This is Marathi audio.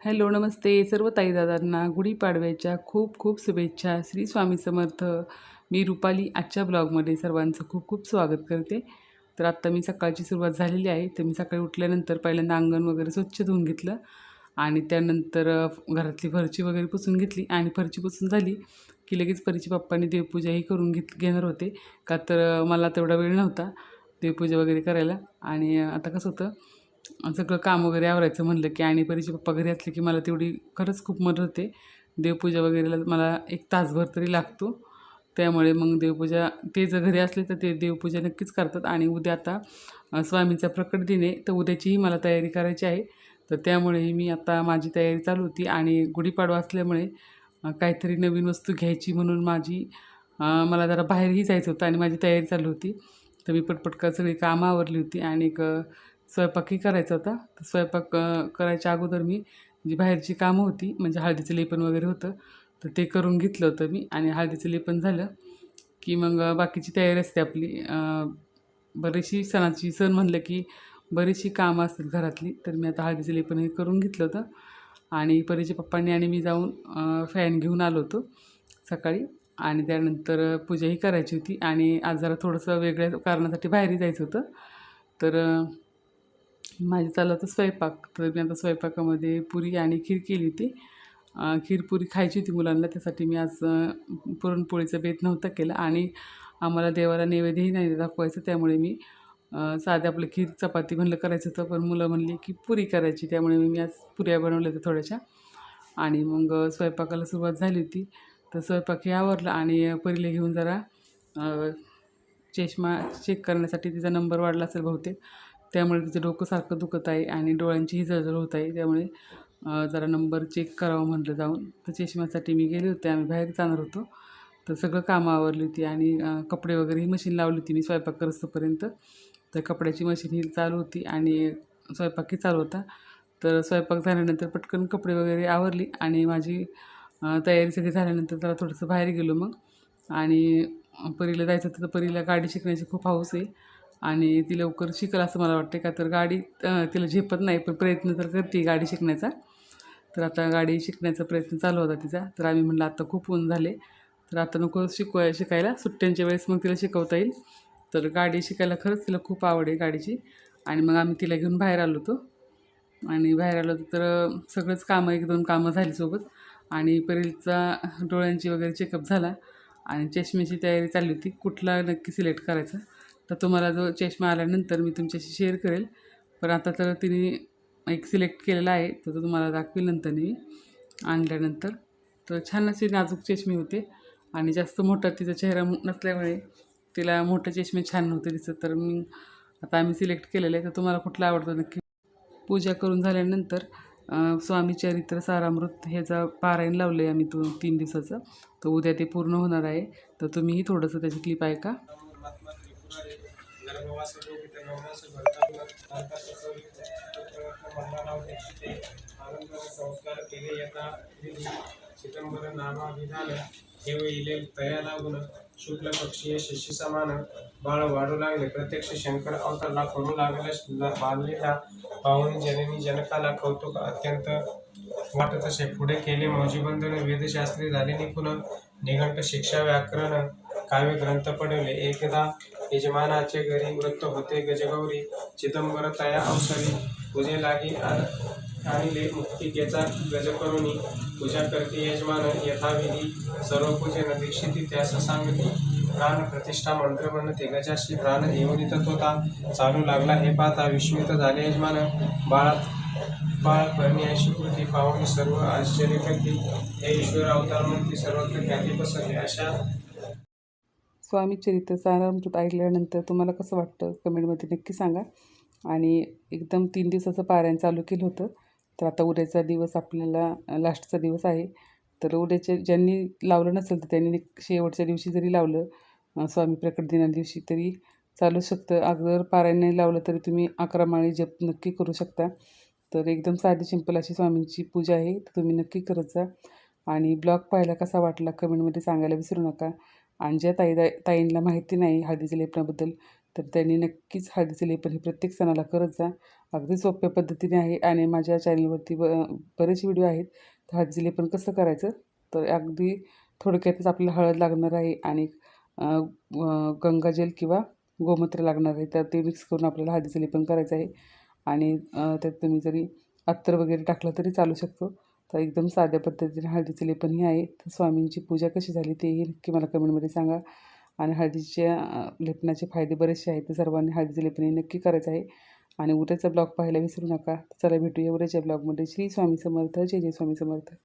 हॅलो नमस्ते. सर्व ताईदादांना गुढीपाडव्याच्या खूप खूप शुभेच्छा. श्री स्वामी समर्थ. मी रुपाली आजच्या ब्लॉगमध्ये सर्वांचं खूप खूप स्वागत करते. तर आत्ता मी सकाळची सुरुवात झालेली आहे. तर मी सकाळी उठल्यानंतर पहिल्यांदा अंगण वगैरे स्वच्छ धुवून घेतलं आणि त्यानंतर घरातली फरची वगैरे पुसून घेतली आणि फरची पुसून झाली की लगेच परीची पप्पांनी देवपूजाही करून घेत घेणार होते. का तर मला तेवढा वेळ नव्हता देवपूजा वगैरे करायला आणि आता कसं होतं सगळं काम वगैरे आवरायचं म्हणलं की आणि परीचे पप्पा घरी असले की मला तेवढी खरंच खूप मदत होते. देवपूजा वगैरेला मला एक तासभर तरी लागतो. त्यामुळे मग देवपूजा ते जर घरी असले तर ते देवपूजा नक्कीच करतात. आणि उद्या आता स्वामींचा प्रकट दिन आहे तर उद्याचीही मला तयारी करायची आहे. तर त्यामुळेही मी आता माझी तयारी चालू होती. आणि गुढीपाडवा असल्यामुळे काहीतरी नवीन वस्तू घ्यायची म्हणून माझी मला जरा बाहेरही जायचं होतं आणि माझी तयारी चालू होती. तर मी पटपटका सगळी कामं आवरली होती. आणि एक स्वयंपाकही करायचा होता. तर स्वयंपाक करायच्या अगोदर मी जी बाहेरची कामं होती म्हणजे हळदीचं लेपन वगैरे होतं तर ते करून घेतलं होतं मी. आणि हळदीचं लेपन झालं की मग बाकीची तयारी असते आपली. बरीचशी सणाची सण म्हणलं की बरीचशी कामं असतात घरातली. तर मी आता हळदीचं लेपन हे करून घेतलं होतं. आणि परीचे पप्पांनी आणि मी जाऊन फॅन घेऊन आलो होतो सकाळी. आणि त्यानंतर पूजाही करायची होती. आणि आज जरा थोडंसं वेगळ्या कारणासाठी बाहेरही जायचं होतं. तर माझी चाललं होतं स्वयंपाक तर मी आता स्वयंपाकामध्ये पुरी आणि खीर केली होती. खीर पुरी खायची होती मुलांना त्यासाठी मी आज पुरणपोळीचा बेत नव्हता केला आणि आम्हाला देवाला नैवेद्यही नाही दाखवायचं त्यामुळे मी साधे आपलं खीर चपाती म्हणलं करायचं होतं पण मुलं म्हणली की पुरी करायची त्यामुळे मी आज पुऱ्या बनवल्या होत्या थोड्याशा. आणि मग स्वयंपाकाला सुरुवात झाली होती. तर स्वयंपाक हे आवरला आणि परीला घेऊन जरा चेष्मा चष्मा चेक करण्यासाठी तिचा नंबर वाढला असेल बहुतेक. त्यामुळे तिचं डोकं सारखं दुखत आहे आणि डोळ्यांचीही जळजळ होत आहे. त्यामुळे जरा नंबर चेक करावा म्हटलं जाऊन. तर चष्म्यासाठी मी गेले होते. आम्ही बाहेर जाणार होतो. तर सगळं कामं आवरली होती आणि कपडे वगैरे ही मशीन लावली होती मी स्वयंपाक करस्तोपर्यंत तर कपड्याची मशीन ही चालू होती आणि स्वयंपाकही चालू होता. तर स्वयंपाक झाल्यानंतर पटकन कपडे वगैरे आवरली आणि माझी तयारी सगळी झाल्यानंतर जरा थोडंसं बाहेर गेलो मग. आणि परीला जायचं होतं. तर परीला गाडी शिकण्याची खूप हौस आहे. आणि ती लवकर शिकल असं मला वाटते का तर गाडी तिला झेपत नाही पण प्रयत्न तर करते गाडी शिकण्याचा. तर आता गाडी शिकण्याचा प्रयत्न चालू होता तिचा. तर आम्ही म्हणलं आता खूप ऊन झाले तर आता नको शिकवाय शिकायला. सुट्ट्यांच्या वेळेस मग तिला शिकवता येईल. तर गाडी शिकायला खरंच तिला खूप आवड आहे गाडीची. आणि मग आम्ही तिला घेऊन बाहेर आलो होतो. आणि बाहेर आलो तर सगळंच कामं एक दोन कामं झाली सोबत. आणि परीलचा डोळ्यांची वगैरे चेकअप झाला. आणि चष्म्याची तयारी चालली होती. कुठला नक्की सिलेक्ट करायचा? तर तुम्हाला जो चष्मा आल्यानंतर मी तुमच्याशी शेअर करेल. पण आता तर तिने एक सिलेक्ट केलेला आहे तर तो तुम्हाला दाखवेल नंतर मी आणल्यानंतर. तर छान असे नाजूक चष्मे होते आणि जास्त मोठा तिचा चेहरा नसल्यामुळे तिला मोठे चष्मे छान नव्हते दिसत. तर मी आता आम्ही सिलेक्ट केलेलं आहे तर तुम्हाला कुठला आवडतो नक्की? पूजा करून झाल्यानंतर स्वामी चरित्र सारामृत ह्याचा पारायण लावलं आहे आम्ही तो तीन दिवसाचं तर उद्या ते पूर्ण होणार आहे. तर तुम्हीही थोडंसं त्याची क्लिप ऐका. संस्कार केले यथा विधी चिदंबर नामाभिधान हे इले तया लागून शुक्ल पक्षीय शिशी समान बाळ वाढू लागले प्रत्यक्ष शंकर अवतारला करू लागल्या बांधलेल्या पाहुणी जननी जनकाला कौतुक अत्यंत वाटत असे पुढे केले मौजीबंधन वेदशास्त्री झाले निपुण निघंट शिक्षा व्याकरण काव्य ग्रंथ पडवले एकदा यजमानाचे घरी वृत्त होते. गजगौरी चिदंबर तया अवसरी पूजे लागी आण- आणले मुक्तिकेचा गज करुणी पूजा करते यजमान. यथाविधी सर्व पूजन दीक्षिती त्यास सांगती. प्राण प्रतिष्ठा मंत्र म्हणते गजाशी प्राण येऊन होता. चालू लागला हे पाहता विस्मित झाले यजमान. बाळात बाळ भरणी अशी कृती पाहून सर्व आश्चर्य करते. हे ईश्वर अवतार म्हणते सर्वत्र ख्याती पसरली. अशा स्वामी चरित्र सारामृत ऐकल्यानंतर तुम्हाला कसं वाटतं? कमेंटमध्ये नक्की सांगा. आणि एकदम तीन दिवसाचं पारायण चालू केलं होतं. तर आता उद्याचा दिवस आपल्याला लास्टचा दिवस आहे. तर उद्याच्या ज्यांनी लावलं नसेल तर त्यांनी शेवटच्या दिवशी जरी लावलं स्वामी प्रकट दिना दिवशी तरी चालू शकतं. अगोदर पारायण नाही लावलं तरी तुम्ही अकरा माळी जप नक्की करू शकता. तर एकदम साधी सिंपल अशी स्वामींची पूजा आहे. तर तुम्ही नक्की करत जा. आणि ब्लॉग पाहायला कसा वाटला कमेंटमध्ये सांगायला विसरू नका. आणि ज्या ताई ताईंना माहिती नाही हळदीच्या लेपनाबद्दल तर त्यांनी नक्कीच हळदीचं लेपन हे प्रत्येक सणाला करत जा. अगदी सोप्या पद्धतीने आहे आणि माझ्या चॅनलवरती ब बरेच व्हिडिओ आहेत. तर हळदीचे लेपन कसं करायचं? तर अगदी थोडक्यातच आपल्याला हळद लागणार आहे आणि गंगाजल किंवा गोमूत्र लागणार आहे. तर ते मिक्स करून आपल्याला हळदीचं लेपन करायचं आहे. आणि त्यात तुम्ही जरी अत्तर वगैरे टाकलं तरी चालू शकतो. तर एकदम साध्या पद्धतीने हळदीचे लेपन हे आहे. तर स्वामींची पूजा कशी झाली तेही नक्की मला कमेंटमध्ये सांगा. आणि हळदीच्या लेपनाचे फायदे बरेचसे आहेत. तर सर्वांनी हळदीचे लेपन हे नक्की करायचं आहे. आणि उद्याचा ब्लॉग पाहायला विसरू नका. चला भेटूया उद्याच्या ब्लॉगमध्ये. श्री स्वामी समर्थ. जय जय स्वामी समर्थ.